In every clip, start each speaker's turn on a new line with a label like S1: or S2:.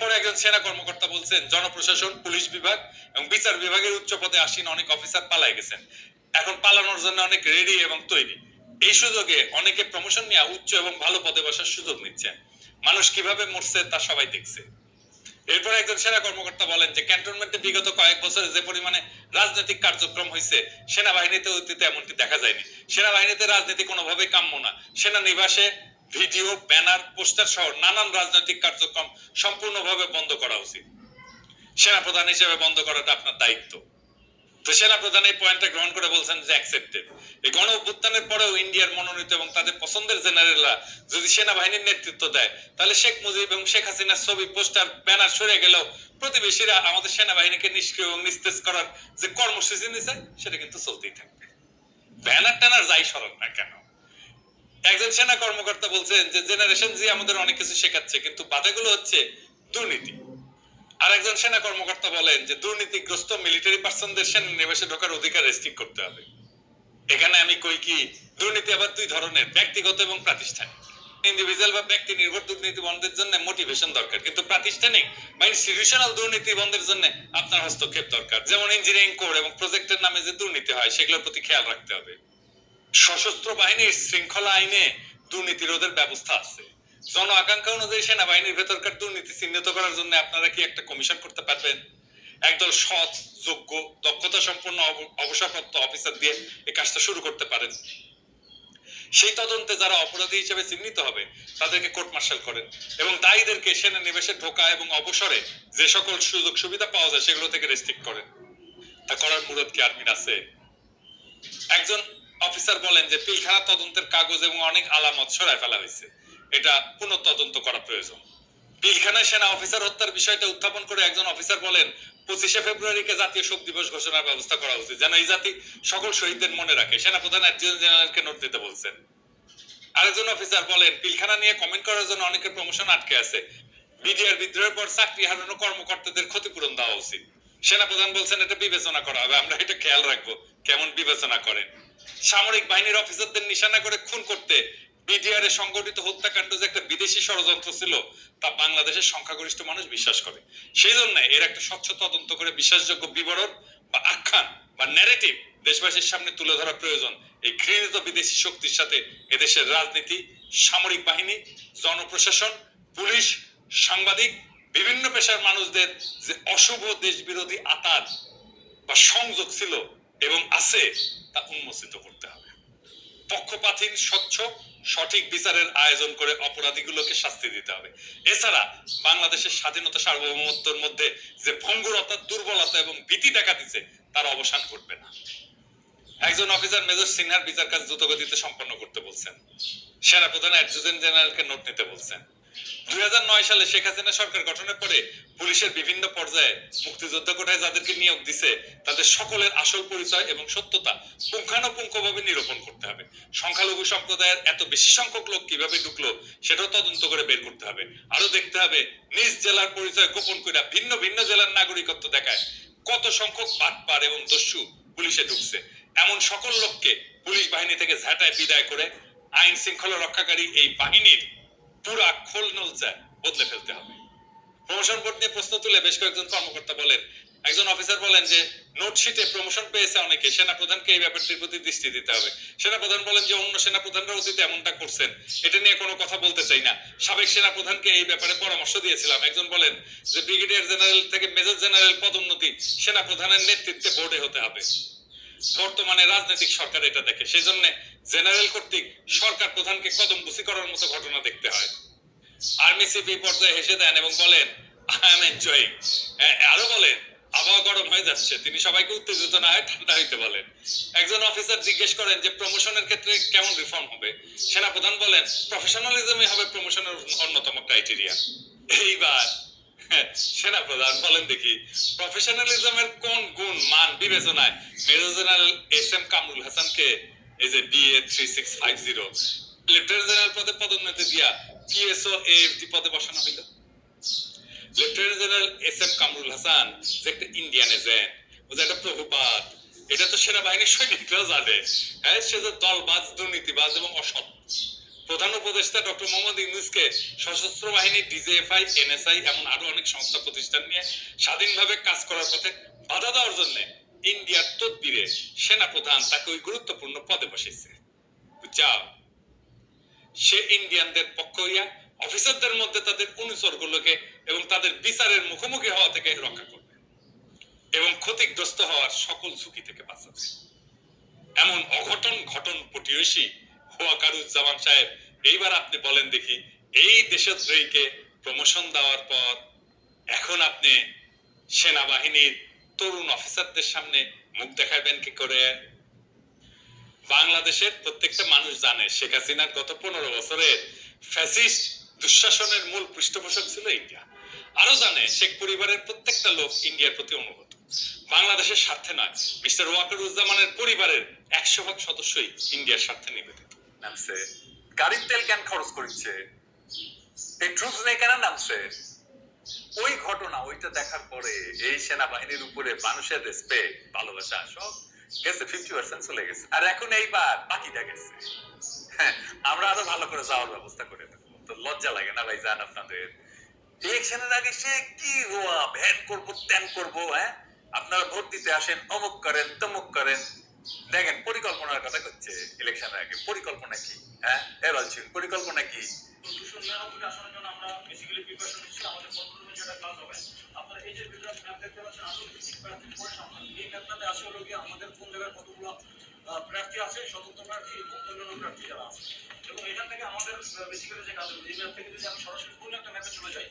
S1: এরপরে একজন সেনা কর্মকর্তা বলছেন, জনপ্রশাসন, পুলিশ বিভাগ এবং বিচার বিভাগের উচ্চ পদে আসীন অনেক অফিসার পালায় গেছেন। এখন পালানোর জন্য অনেক রেডি এবং তৈরি। এই সুযোগে অনেকে প্রমোশন নিয়ে উচ্চ এবং ভালো পদে বসার সুযোগ নিচ্ছেন। মানুষ কীভাবে মরছে তা সবাই দেখছে। এরপর একজন সেনা কর্মকর্তা বলেন যে ক্যান্টনমেন্টে বিগত কয়েক বছরে যে পরিমাণে রাজনৈতিক কার্যক্রম হয়েছে সেনাবাহিনীতে অতীতে এমনটি দেখা যায়নি। সেনাবাহিনীতে রাজনীতি কোনোভাবেই কাম্য না। সেনা নিবাসে ভিডিও, ব্যানার, পোস্টার সহ নানান রাজনৈতিক কার্যক্রম সম্পূর্ণভাবে বন্ধ করা উচিত। সেনা প্রধান হিসেবে বন্ধ করাটা আপনার দায়িত্ব। তো সেনা প্রধান এই পয়েন্টটা গ্রহণ করে বলছেন যে অ্যাকসেপ্টেড এই গণ অভ্যুত্থানের পরেও ইন্ডিয়ার মনোনীত এবং তাদের পছন্দের জেনারেলরা যদি সেনাবাহিনীর নেতৃত্ব দেয়, তাহলে শেখ মুজিব এবং শেখ হাসিনার ছবি, পোস্টার, ব্যানার সরে গেলেও প্রতিবেশীরা আমাদের সেনাবাহিনীকে নিষ্ক্রিয় এবং নিস্তেজ করার যে কর্মসূচি নিছে, সেটা কিন্তু চলতেই থাকবে। ব্যানার ট্যানার যাই সরক না কেন একজন সেনা কর্মকর্তা বলছেন যে জেনারেশন জি আমাদের অনেক কিছু শেখাচ্ছে, কিন্তু বাধাগুলো হচ্ছে দুর্নীতি। আর একজন সেনা কর্মকর্তা বলেন যে, দুর্নীতিগ্রস্ত মিলিটারি পার্সনদের সেনা নিবাসে ঢোকার অধিকার রেস্ট্রিক্ট করতে হবে। এখানে আমি কই কি, দুর্নীতি আবার দুই ধরনের, ব্যক্তিগত এবং প্রাতিষ্ঠানিক। ইন্ডিভিজুয়াল বা ব্যক্তি নির্ভর দুর্নীতি বন্ধের জন্য মোটিভেশন দরকার, কিন্তু প্রাতিষ্ঠানিক বা ইনস্টিটিউশনাল দুর্নীতি বন্ধের জন্য আপনার হস্তক্ষেপ দরকার। যেমন ইঞ্জিনিয়ারিং কোড এবং প্রজেক্টের নামে যে দুর্নীতি হয়, সেগুলোর প্রতি খেয়াল রাখতে হবে। সশস্ত্র বাহিনীর শৃঙ্খলা আইনে দুর্নীতি রোধের ব্যবস্থা আছে। জন আকাঙ্ক্ষা অনুযায়ী সেনাবাহিনীর ভেতরকার দুর্নীতি চিহ্নিত করার জন্য আপনারা কি একটা কমিশন করতে পারবেন? একদল সৎ, যোগ্য দক্ষতা সম্পন্ন অবসরপ্রাপ্ত অফিসার দিয়ে এই কাজটা শুরু করতে পারেন। সেই তদন্তে যারা অপরাধী হিসেবে চিহ্নিত হবে, তাদেরকে কোর্ট মার্শাল করেন এবং দায়ীদেরকে সেনা নিবেশে ঢোকা এবং অবসরে যে সকল সুযোগ সুবিধা পাওয়া যায় সেগুলো থেকে রেস্ট্রিক্ট করেন। তা করার মুরত কি আর্মির আছে? একজন অফিসার বলেন যে পিলখানা তদন্তের কাগজ এবং অনেক আলামত সরায় ফেলা হয়েছে। এটা পুনঃ তদন্ত করা প্রয়োজন। পিলখানায় সেনা অফিসার হত্যার বিষয়টা উত্থাপন করে একজন অফিসার বলেন, পঁচিশে ফেব্রুয়ারিকে জাতীয় শোক দিবস ঘোষণার ব্যবস্থা করা উচিত, যেন এই জাতি সকল শহীদদের মনে রাখে। সেনাপ্রধান অ্যাডজুনেন্ট জেনারেলকে নোট দিতে বলছেন। আরেকজন অফিসার বলেন, পিলখানা নিয়ে কমেন্ট করার জন্য অনেকের প্রমোশন আটকে আছে। বিডিআর বিদ্রোহের পর চাকরি হারানো কর্মকর্তাদের ক্ষতিপূরণ দেওয়া উচিত। সেনাপ্রধান বলছেন, এটা বিবেচনা করা হবে, আমরা এটা খেয়াল রাখব, কেমন বিবেচনা করেন। সামরিক বাহিনীর অফিসারদের নিশানা করে খুন করতে বিডিআর এ সংগঠিত হত্যাকাণ্ড যে একটা বিদেশি ষড়যন্ত্র ছিল, তা বাংলাদেশের সংখ্যাগরিষ্ঠ মানুষ বিশ্বাস করে। সেই জন্য এর একটা স্বচ্ছ তদন্ত করে বিশ্বাসযোগ্য বিবরণ বা আখ্যান বা ন্যারেটিভ দেশবাসীর সামনে তুলে ধরা প্রয়োজন। এই ঘৃণিত বিদেশি শক্তির সাথে এদেশের রাজনীতি, সামরিক বাহিনী, জনপ্রশাসন, পুলিশ, সাংবাদিক, বিভিন্ন পেশার মানুষদের যে অশুভ দেশ বিরোধী আতাত বা সংযোগ ছিল এবং আছে তা উন্মোচিত করতে হবে। পক্ষপাতহীন, স্বচ্ছ, সঠিক বিচারের আয়োজন করে অপরাধীগুলোকে শাস্তি দিতে হবে। এছাড়া বাংলাদেশের স্বাধীনতা সার্বভৌমত্বের মধ্যে যে ভঙ্গুরতা, দুর্বলতা এবং ভীতি দেখা দিচ্ছে, তার অবসান ঘটবে না। একজন অফিসার মেজর সিনহার বিচার কাজ দ্রুতগতিতে সম্পন্ন করতে বলছেন। সেনাপ্রধান অ্যাডজুটেন্ট জেনারেলকে নোট নিতে বলছেন। দুই হাজার নয় সালে শেখ হাসিনা সরকার গঠনের পরে পুলিশের বিভিন্ন পর্যায়ে মুক্তিযোদ্ধা যাদেরকে নিয়োগ দিছে, তাদের সকলের আসল পরিচয় এবং সত্যতা পুঙ্খানুপুঙ্খভাবে নিরূপণ করতে হবে। সংখ্যালঘু সম্প্রদায়ের এত বেশি সংখ্যক লোক কীভাবে ঢুকলো, সেটাও তদন্ত করে বের করতে হবে। আরও দেখতে হবে, নিজ জেলার পরিচয় গোপন করে ভিন্ন ভিন্ন জেলার নাগরিকত্ব দেখায় কত সংখ্যক বাটপার এবং দস্যু পুলিশে ঢুকছে। এমন সকল লোককে পুলিশ বাহিনী থেকে ঝাঁটায় বিদায় করে আইন শৃঙ্খলা রক্ষাকারী এই বাহিনীর পুরা খোল নলচা বদলে ফেলতে হবে। প্রমোশন বোর্ড নিয়ে প্রশ্ন তুলে বেশ কয়েকজন কর্মকর্তা বলেন, একজন অফিসার বলেন যে নোটশিটে প্রমোশন পেয়েছে অনেকে সেনা প্রধানকে এই ব্যাপারটির প্রতি দৃষ্টি দিতে হবে। সেনা প্রধান বলেন যে, অন্য সেনা প্রধানরা অতীতে এমনটা করছেন, এটা নিয়ে কোনো কথা বলতে চাই না। সাবেক সেনা প্রধানকে এই ব্যাপারে পরামর্শ দিয়েছিলাম। একজন বলেন যে ব্রিগেডিয়ার জেনারেল থেকে মেজর জেনারেল পদোন্নতি সেনা প্রধানের নেতৃত্বে বোর্ডে হতে হবে। বর্তমানে রাজনৈতিক সরকার এটা দেখে সেই জন্য জেনারেল কর্তৃক সরকার প্রধানকে কদম বুসি করার মতো ঘটনা দেখতে হয়। আর্মি সিপি পর্যায়ে হেসে দেন এবং বলেন আই এম এনজয়িং আরও বলেন, আবহাওয়া গরম হয়ে যাচ্ছে। তিনি সবাইকে উত্তেজিত না ঠান্ডা হইতে বলেন। একজন অফিসার জিজ্ঞেস করেন যে প্রমোশনের ক্ষেত্রে কেমন রিফর্ম হবে? সেনাপ্রধান বলেন প্রফেশনালিজমই হবে প্রমোশনের অন্যতম ক্রাইটেরিয়া এইবার সেনাপ্রধান বলেন, দেখি প্রফেশনালিজমের কোন গুণ, মান বিবেচনায়? Major general S M Kamrul হাসানকে এই যে DA three six five zero general পদে পদোন্নতি দিয়া পিএসও এএফডি পদে বসানো হইল। General S M Kamrul Hasan যে একটা ইন্ডিয়ান এজেন্ট ও যে একটা প্রভুপাত, এটা তো সেনাবাহিনীর সৈনিকরাও জানে। হ্যাঁ সে যে দলবাজ, দুর্নীতিবাজ এবং অসৎ। প্রধান উপদেষ্টা ডক্টর মোহাম্মদ ইউনুসকে সশস্ত্র বাহিনী ডিজিএফআই এনএসআই এমন আরও অনেক সংস্থা, প্রতিষ্ঠান নিয়ে স্বাধীনভাবে কাজ করার পথে বাধা দেওয়ার জন্য ইন্ডিয়ার তদবিরে সেনা প্রধান তাকে ওই গুরুত্বপূর্ণ পদে বসেছে। যাও। সে ইন্ডিয়ানদের পক্ষ হইয়া অফিসারদের মধ্যে তাদের অনুচরগুলোকে এবং তাদের বিচারের মুখোমুখি হওয়া থেকে রক্ষা করবে এবং ক্ষতিগ্রস্ত হওয়ার সকল ঝুঁকি থেকে বাঁচাবে। এমন অঘটন ঘটন পটিয়সী ওয়াকারুজ্জামান সাহেব, এইবার আপনি বলেন দেখি, এই দেশদ্রোহীকে প্রমোশন দেওয়ার পর এখন আপনি সেনাবাহিনীর তরুণ অফিসারদের সামনে মুখ দেখাবেন কি করে? বাংলাদেশের প্রত্যেকটা মানুষ জানে শেখ হাসিনার গত পনেরো বছরের ফ্যাসিস্ট দুঃশাসনের মূল পৃষ্ঠপোষক ছিল ইন্ডিয়া। আরও জানে শেখ পরিবারের প্রত্যেকটা লোক ইন্ডিয়ার প্রতি অনুগত। বাংলাদেশের স্বার্থে নয়, মিস্টার ওয়াকারুজ্জামানের পরিবারের একশো ভাগ সদস্যই ইন্ডিয়ার স্বার্থে নিবেদিত।
S2: নামছে গাড়ির তেল কেন খরচ করছে ট্রুথ নেই কেন নামছে? ওই ঘটনা, ওইটা দেখার পরে এই সেনাবাহিনীর উপরে মানুষের রেসপেক্ট ভালোবাসা, সব গেছে ফিফটি পার্সেন্ট চলে গেছে। আর এখন এইবার বাকিটা গেছে। হ্যাঁ আমরা আরও ভালো করে যাওয়ার ব্যবস্থা করে দেবো। তো লজ্জা লাগে না ভাই জান আপনাদের? ইলেকশনের আগে সে কি ভ্যান করব ত্যান করব হ্যাঁ? আপনারা ভোট দিতে আসেন, অমুক করেন, তমুক করেন। দেখেন, পরিকল্পনার কথা করছে ইলেকশনের আগে। পরিকল্পনা কি? হ্যাঁ এ বলছেন পরিকল্পনা কি?
S3: আমরা সরাসরি একটা ম্যাপে চলে যাই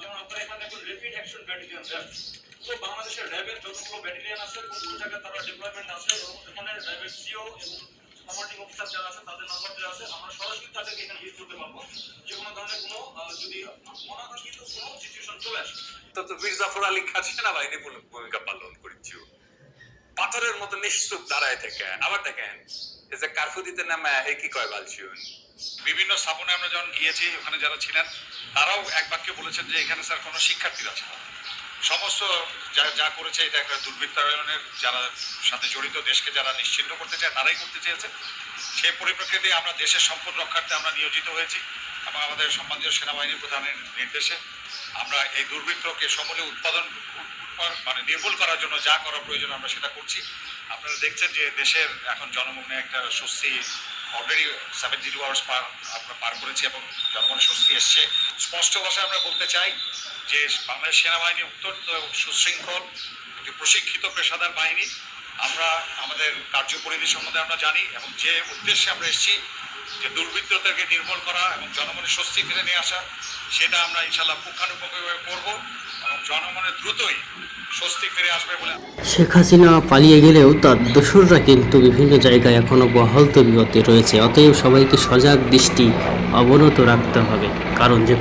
S3: যেমন আপনারা এখানে দেখুন র্যাপিড অ্যাকশন ব্যাটালিয়ন তো বাংলাদেশের র্যাবের যতগুলো ব্যাটালিয়ন আছে, কোন জায়গায় তারা ডেভেলপমেন্ট আছে এবং এখানে র্যাবের সিও অফিসার যারা আছে, তাদের নাম্বার দেওয়া আছে। আমরা সরাসরি তাদেরকে এখানে
S2: ভূমিকা পালন পাথরের মতো থেকে। আবার দেখেন কারফু দিতে কি কয়
S4: বিভিন্ন স্থাপনে আমরা যখন গিয়েছি, ওখানে যারা ছিলেন, তারাও এক বাক্যে বলেছেন যে এখানে স্যার কোনো শিক্ষার্থীরা ছিল। সমস্ত যা যা করেছে এটা একটা দুর্বৃত্তায়নের যারা সাথে জড়িত, দেশকে যারা নিশ্চিন্ন করতে চায়, তারাই করতে চেয়েছে। সেই পরিপ্রেক্ষিতে আমরা দেশের সম্পদ রক্ষার্থে আমরা নিয়োজিত হয়েছি এবং আমাদের সম্মানীয় সেনাবাহিনী প্রধানের নির্দেশে আমরা এই দুর্বৃত্তকে সমূলে উৎপাদন মানে নির্মূল করার জন্য যা করা প্রয়োজন আমরা সেটা করছি। আপনারা দেখছেন যে দেশের এখন জনমগ্নে একটা স্বস্তি অলরেডি সেভেন টু আওয়ার্স পার, আমরা পার করেছি এবং জনগণ স্বস্তি এসছে। স্পষ্ট ভাষায় আমরা বলতে চাই যে বাংলাদেশ সেনাবাহিনী অত্যন্ত সুশৃঙ্খল, একটি প্রশিক্ষিত পেশাদার বাহিনী। আমরা আমাদের কার্যপরিধি সম্বন্ধে আমরা জানি এবং যে উদ্দেশ্যে আমরা এসেছি যে দুর্বৃত্তদেরকে নির্মূল করা এবং জনগণের স্বস্তি ফিরে নিয়ে আসা, সেটা আমরা ইনশাল্লাহ পুঙ্খানুপুঙ্খভাবে করব এবং জনগণের দ্রুতই স্বস্তি ফিরে আসবে বলে
S5: শেখ হাসিনা পালিয়ে গেলেও তার দোসররা কিন্তু বিভিন্ন জায়গায় এখনও বহাল তবিয়তে রয়েছে। অতএব সবাইকে সজাগ দৃষ্টি অবনত রাখতে হবে। কারণ যে